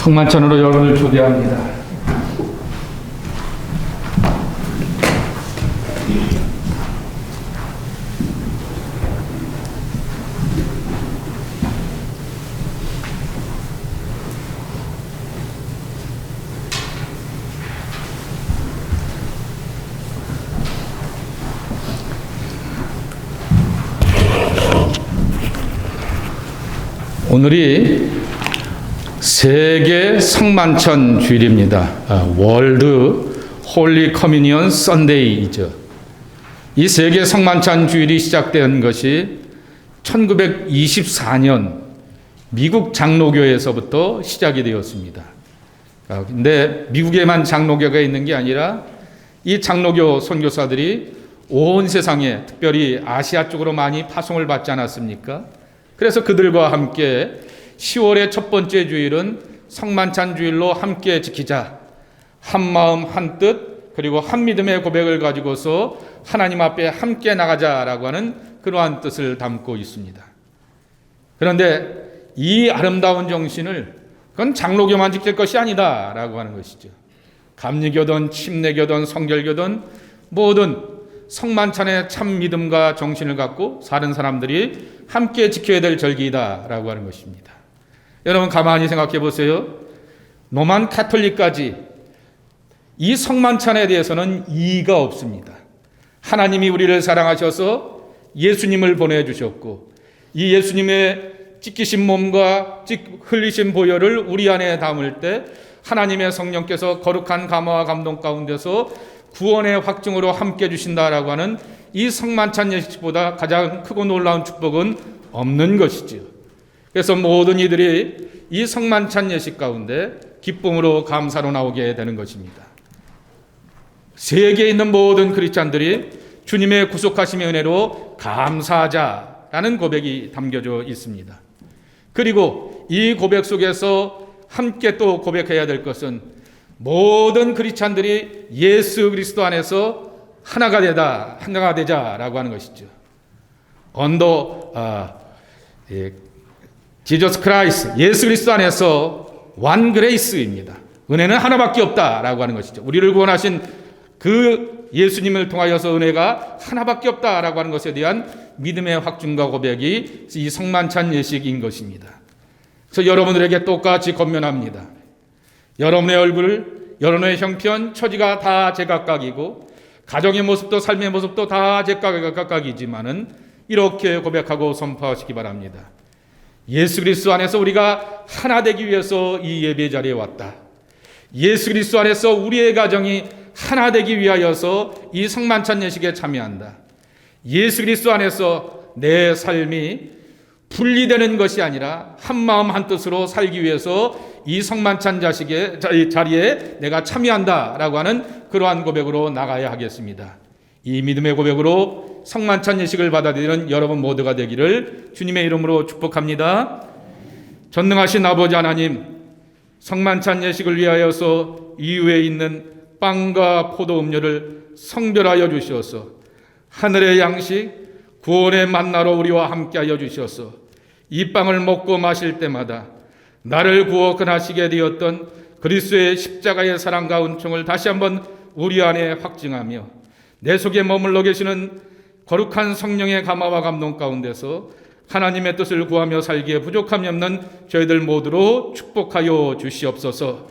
성만찬으로 여러분을 초대합니다. 오늘이 세계 성만찬 주일입니다. 아, 월드 홀리 커미니언 선데이이죠. 이 세계 성만찬 주일이 시작된 것이 1924년 미국 장로교에서부터 시작이 되었습니다. 아, 근데 미국에만 장로교가 있는 게 아니라 이 장로교 선교사들이 온 세상에 특별히 아시아 쪽으로 많이 파송을 받지 않았습니까? 그래서 그들과 함께 10월의 첫 번째 주일은 성만찬 주일로 함께 지키자. 한 마음 한 뜻 그리고 한 믿음의 고백을 가지고서 하나님 앞에 함께 나가자라고 하는 그러한 뜻을 담고 있습니다. 그런데 이 아름다운 정신을 그건 장로교만 지킬 것이 아니다라고 하는 것이죠. 감리교든 침례교든 성결교든 모든 성만찬의 참 믿음과 정신을 갖고 사는 사람들이 함께 지켜야 될 절기이다라고 하는 것입니다. 여러분 가만히 생각해 보세요. 로만 카톨릭까지 이 성만찬에 대해서는 이의가 없습니다. 하나님이 우리를 사랑하셔서 예수님을 보내주셨고 이 예수님의 찢기신 몸과 흘리신 보혈을 우리 안에 담을 때 하나님의 성령께서 거룩한 감화와 감동 가운데서 구원의 확증으로 함께 주신다라고 하는 이 성만찬 예식보다 가장 크고 놀라운 축복은 없는 것이지요. 그래서 모든 이들이 이 성만찬 예식 가운데 기쁨으로 감사로 나오게 되는 것입니다. 세계에 있는 모든 크리스찬들이 주님의 구속하심의 은혜로 감사하자라는 고백이 담겨져 있습니다. 그리고 이 고백 속에서 함께 또 고백해야 될 것은 모든 크리스찬들이 예수 그리스도 안에서 하나가 되다, 하나가 되자라고 하는 것이죠. 언더 아, 예, 지저스 크라이스 예수 그리스도 안에서 완 그레이스입니다. 은혜는 하나밖에 없다라고 하는 것이죠. 우리를 구원하신 그 예수님을 통하여서 은혜가 하나밖에 없다라고 하는 것에 대한 믿음의 확증과 고백이 이 성만찬 예식인 것입니다. 그래서 여러분들에게 똑같이 건면합니다. 여러분의 얼굴, 여러분의 형편, 처지가 다 제각각이고 가정의 모습도 삶의 모습도 다 제각각이지만은 이렇게 고백하고 선포하시기 바랍니다. 예수 그리스도 안에서 우리가 하나 되기 위해서 이 예배 자리에 왔다. 예수 그리스도 안에서 우리의 가정이 하나 되기 위하여서 이 성만찬 예식에 참여한다. 예수 그리스도 안에서 내 삶이 분리되는 것이 아니라 한 마음 한 뜻으로 살기 위해서 이 성만찬 자식의 자리에 내가 참여한다라고 하는 그러한 고백으로 나가야 하겠습니다. 이 믿음의 고백으로 성만찬 예식을 받아들이는 여러분 모두가 되기를 주님의 이름으로 축복합니다. 전능하신 아버지 하나님, 성만찬 예식을 위하여서 이후에 있는 빵과 포도 음료를 성별하여 주시어서 하늘의 양식, 구원의 만나로 우리와 함께하여 주시어서 이 빵을 먹고 마실 때마다 나를 구워 근하시게 되었던 그리스도의 십자가의 사랑과 은총을 다시 한번 우리 안에 확증하며 내 속에 머물러 계시는 거룩한 성령의 감화와 감동 가운데서 하나님의 뜻을 구하며 살기에 부족함이 없는 저희들 모두로 축복하여 주시옵소서.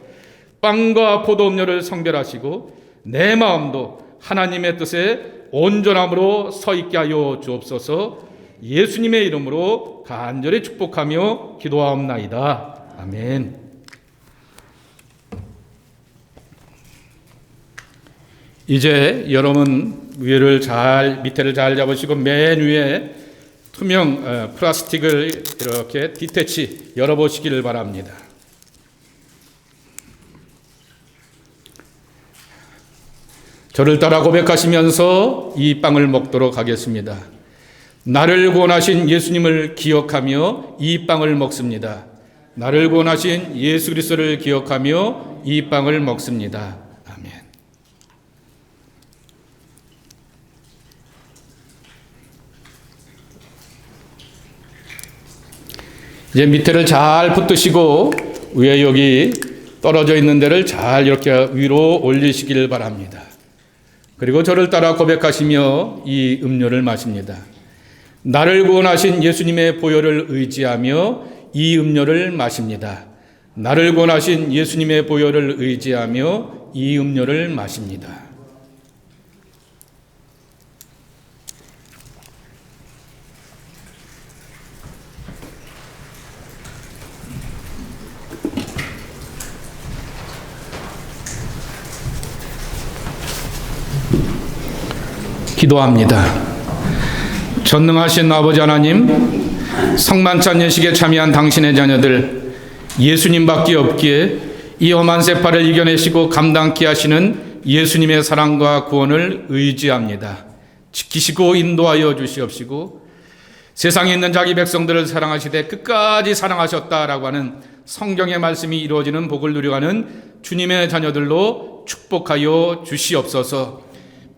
빵과 포도 음료를 성별하시고 내 마음도 하나님의 뜻에 온전함으로 서 있게 하여 주옵소서. 예수님의 이름으로 간절히 축복하며 기도하옵나이다. 아멘. 이제 여러분 위를 잘 밑에를 잘 잡으시고 맨 위에 투명 어, 플라스틱을 이렇게 디테치 열어보시기를 바랍니다. 저를 따라 고백하시면서 이 빵을 먹도록 하겠습니다. 나를 구원하신 예수님을 기억하며 이 빵을 먹습니다. 나를 구원하신 예수 그리스도를 기억하며 이 빵을 먹습니다. 아멘. 이제 밑에를 잘 붙드시고 위에 여기 떨어져 있는 데를 잘 이렇게 위로 올리시길 바랍니다. 그리고 저를 따라 고백하시며 이 음료를 마십니다. 나를 구원하신 예수님의 보혈을 의지하며 이 음료를 마십니다. 나를 구원하신 예수님의 보혈을 의지하며 이 음료를 마십니다. 기도합니다. 전능하신 아버지 하나님, 성만찬 예식에 참여한 당신의 자녀들, 예수님밖에 없기에 이 험한 세파를 이겨내시고 감당케 하시는 예수님의 사랑과 구원을 의지합니다. 지키시고 인도하여 주시옵시고 세상에 있는 자기 백성들을 사랑하시되 끝까지 사랑하셨다라고 하는 성경의 말씀이 이루어지는 복을 누려가는 주님의 자녀들로 축복하여 주시옵소서.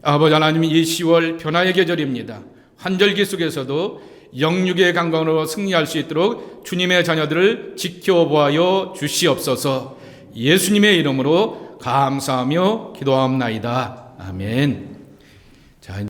아버지 하나님 이 10월 변화의 계절입니다. 환절기 속에서도 영육의 강건으로 승리할 수 있도록 주님의 자녀들을 지켜보아여 주시옵소서. 예수님의 이름으로 감사하며 기도합나이다. 아멘.